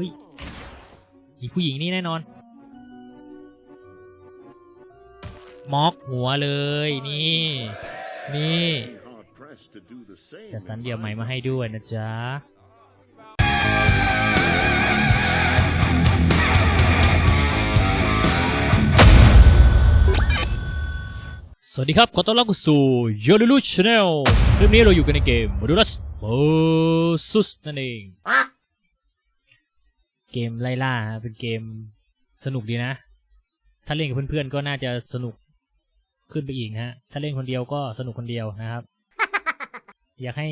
ฮ้ยอีผู้หญิงนี่แน่นอนมอกหัวเลยนี่ นี่จัดสรรเดี่ยวใหม่มาให้ด้วยนะจ๊ะสวัสดีครับ ขอต้อนรับสู่ย o ลูลูชาแนลเรื่องนี้เราอยู่กันในเกม Modulus Versus นั่นเอง เกมไล่ล่าเป็นเกมสนุกดีนะ ถ้าเล่นกับเพื่อนๆก็น่าจะสนุกขึ้นไปอีกฮะ ถ้าเล่นคนเดียวก็สนุกคนเดียวนะครับ อยากให้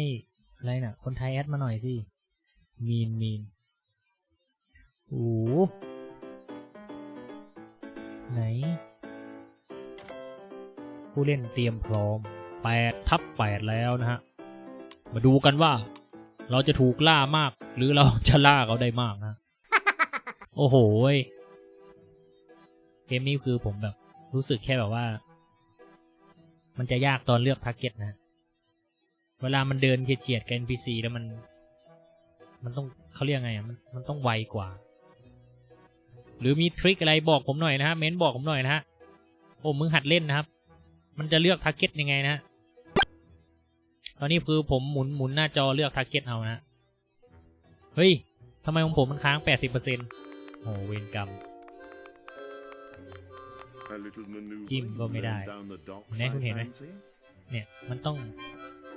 อะไรน่ะ คนไทยแอดมาหน่อยสิ มีนมีนโอ้โหไหน ผู้เล่นเตรียมพร้อม8ทับ8แล้วนะฮะ มาดูกันว่า เราจะถูกล่ามาก หรือเราจะล่าเขาได้มากนะ โอ้โหเกมนี้คือผมแบบรู้สึกแค่แบบว่า มันจะยากตอนเลือกทาร์เก็ตนะ เวลามันเดินเฉียดกับ NPC แล้วมัน มันต้องเขาเรียกไงอะมันมันต้องไวกว่า หรือมีทริคอะไรบอกผมหน่อยนะฮะเม้นบอกผมหน่อยนะฮะโอ้มึงหัดเล่นนะครับ มันจะเลือกทาร์เก็ตยังไงนะตอนนี้คือผมหมุนหมุนหน้าจอเลือกทาร์เก็ตเอานะ เฮ้ยทำไมของผมมันค้างแปดสิบเปอร์เซ็นต์ โอ้เวรกรรม จิ้มก็ไม่ได้แน่คุณเห็นไหมเนี่ย มันต้อง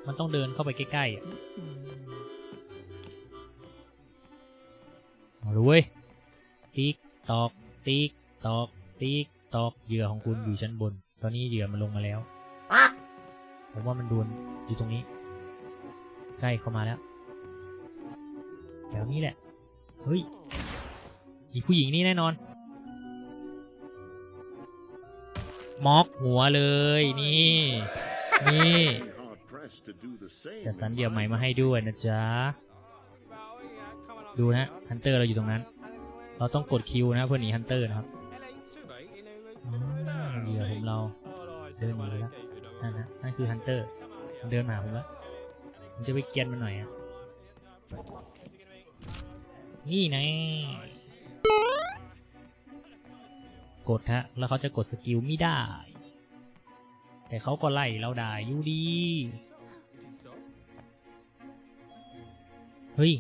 มันต้องเดินเข้าไปใกล้ๆอะเอาเลยเว้ยติ๊กตอก ติ๊กตอก ติ๊กตอก เหยื่อของคุณอยู่ชั้นบน ตอนนี้เหยื่อมันลงมาแล้ว ผมว่ามันดวนอยู่ตรงนี้ ใกล้เข้ามาแล้ว แถวนี้แหละ เฮ้ย อีผู้หญิงนี่แน่นอนมอกหัวเลยนี่นี่จัดสรรเดี่ยวใหม่มาให้ด้วยนะจ๊ะ ดูนะฮันเตอร์เราอยู่ตรงนั้น เราต้องกดคิวนะเพื่อหนีฮันเตอร์นะครับเหยื่อผมเราเดินหนีแล้วนั่นนะนั่นคือฮันเตอร์เดินมาผมแล้วผมจะไปเกียนมันหน่อยอะนี่ไง กดฮะ แล้วเขาจะกดสกิลไม่ได้ แต่เขาก็ไล่เราได้อยู่ดี เฮ้ย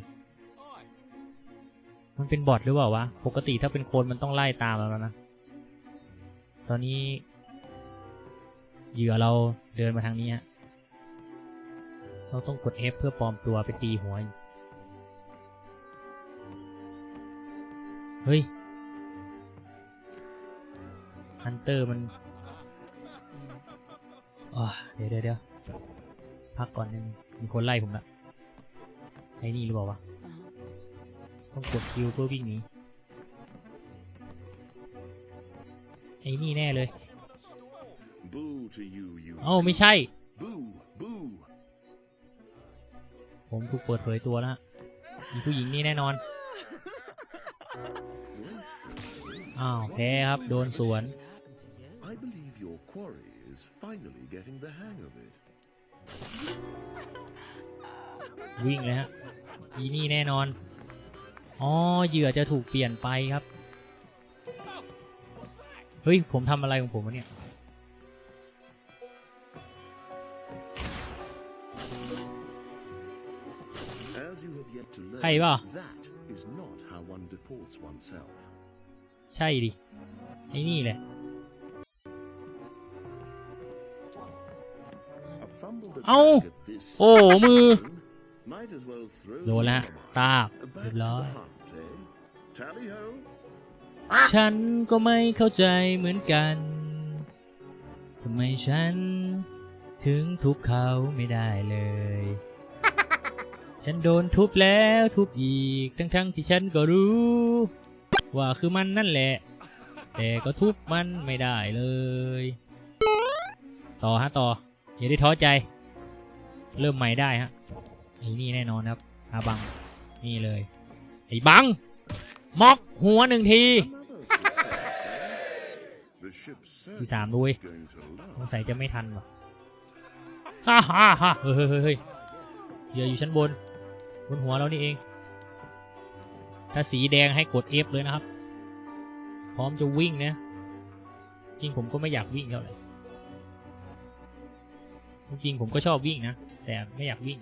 มันเป็นบอทหรือเปล่าวะ ปกติถ้าเป็นคนมันต้องไล่ตามเราแล้วนะ ตอนนี้เหยื่อเราเดินมาทางนี้ฮะ เราต้องกด F เพื่อปลอมตัวไปตีหัว เฮ้ย ฮันเตอร์มันเดี๋ยวเดี๋ยวเดี๋ยวพักก่อนนึงมีคนไล่ผมละไอ้นี่หรือเปล่าวะ ต้องกดคิวเพื่อวิ่งหนี ไอ้นี่แน่เลย เอ้าไม่ใช่ ผมถูกเปิดเผยตัวแล้วมีผู้หญิงนี่แน่นอน อ้าวแพ้ครับ โดนสวน quarry is finally getting the hang of it. วิ่งเลยฮะอีนี่แน่นอน อ๋อ เหยื่อจะถูกเปลี่ยนไปครับ เฮ้ย ผมทำอะไรของผมวะเนี่ย As you have yet to learn, ใช่ป่ะ that is not how one deports oneself. ใช่ดิ ไอ้นี่แหละ A fumbled Ow! attack at this โอ้มือ might as well throw โดนแล้วฮะ the hammer. ตาบ Back เรียบ to ร้อย the hunt, eh? Tally ho! ฉันก็ไม่เข้าใจเหมือนกันทำไมฉัน ถึงทุบเขาไม่ได้เลย ฉันโดนทุบแล้วทุบอีก ทั้งๆที่ฉันก็รู้ ว่าคือมันนั่นแหละ แต่ก็ทุบมันไม่ได้เลย ต่อฮะต่อ อย่าได้ท้อใจ เริ่มใหม่ได้ฮะไอ้นี่แน่นอนครับอาบัง นี่เลย ไอ้บัง มอกหัวหนึ่งทีที่สามด้วยสงสัยจะไม่ทันว่ะฮ่าฮ่าฮ่าเฮ้ยเฮ้ยเฮ้ยเฮ้ยเหยื่ออยู่ชั้นบน บนหัวเรานี่เอง ถ้าสีแดงให้กด F เลยนะครับ พร้อมจะวิ่งนะ จริงผมก็ไม่อยากวิ่งเท่าไหร่ จริงผมก็ชอบวิ่งนะ แต่ไม่อยากวิ่ง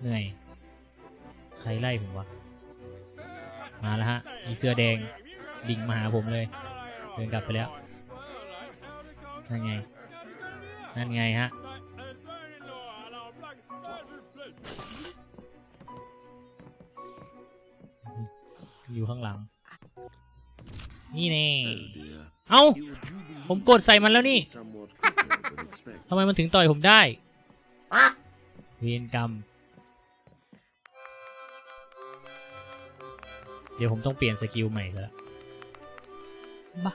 เหนื่อย ใครไล่ผมวะ มาแล้วฮะ มีเสื้อแดงดิ่งมาหาผมเลย เดินกลับไปแล้ว นั่นไง นั่นไงฮะ อยู่ข้างหลัง นี่แน่ เอ้า ผมกดใส่มันแล้วนี่ำไมมันถึงต่อยผมได้ เวรกรรม เดี๋ยวผมต้องเปลี่ยนสกิลใหม่ซะแล้วบ้า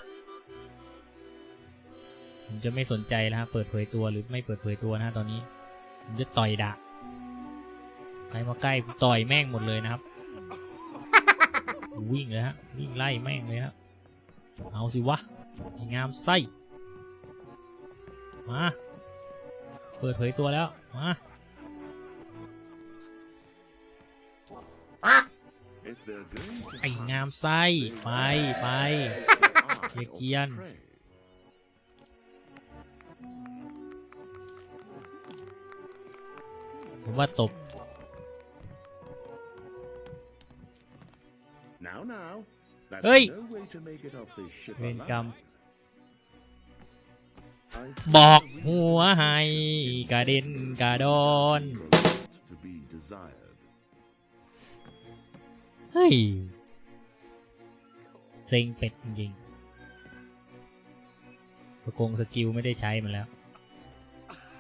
ผมจะไม่สนใจแล้วฮะเปิดเผยตัวหรือไม่เปิดเผยตัวนะฮะตอนนี้ ผมจะต่อยดะใครมาใกล้ผมต่อยแม่งหมดเลยนะครับ วิ่งเลยฮะ วิ่งไล่แม่งเลยฮะ เอาสิวะไอ้งามไส้ มา เปิดเผยตัวแล้ว มา If they're going to ไอ้งามไส้ไปไป the art of Kian. prey. ผมว่าตบ Now, now, that's Hey. no way to make it off this ship เวรกรรม alive. I บอก feel หัวให้กระเด็นกระดอน to be desired. เฮ้ยเซ็งเป็ดจริงๆสกงสกิลไม่ได้ใช้มันแล้ว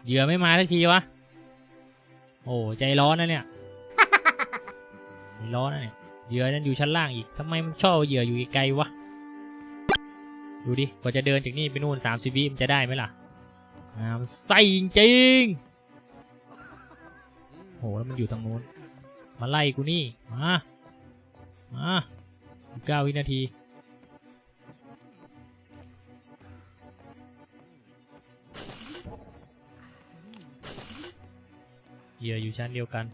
เหยื่อไม่มาสักทีวะ โอ้ใจร้อนนะเนี่ยใจร้อนนะเนี่ยเหยื่อนั่นอยู่ชั้นล่างอีกทำไมมันชอบเอาเหยื่ออยู่ไกลๆวะ ดูดิ กว่าจะเดินจากนี่ไปนู่นสามสิบวิมันจะได้ไหมล่ะงามไส้จริงโหแล้วมันอยู่ทางโน้น มาไล่กูนี่ มา มาสิบเก้าวินาที เหยื่ออยู่ชั้นเดียวกัน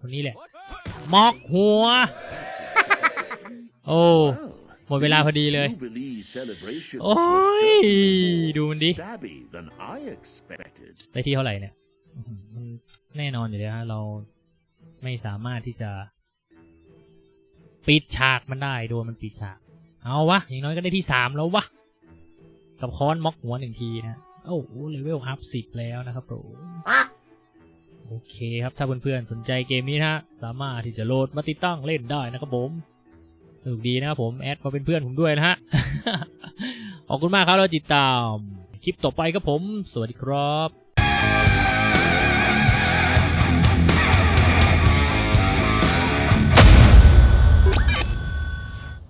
คนนี้แหละ มอกหัว โอ้หมดเวลาพอดีเลย โอ้ย ดูมันดิได้ที่เท่าไหร่เนี่ย มันแน่นอนอยู่แล้วฮะ เราไม่สามารถที่จะ ปิดฉากมันได้ โดนมันปิดฉาก เอาวะ อย่างน้อยก็ได้ที่สามแล้ววะ กับค้อนม็อกหัวหนึ่งทีนะ โอ้โหเลเวลอัพสิบแล้วนะครับผม โอเคครับ ถ้าเพื่อนๆสนใจเกมนี้นะฮะ สามารถที่จะโหลดมาติดตั้งเล่นได้นะครับผมสนุกดีนะครับผมแอดมาเป็นเพื่อนผมด้วยนะฮะ ขอบคุณมากครับเราติดตาม คลิปต่อไปครับผม สวัสดีครับ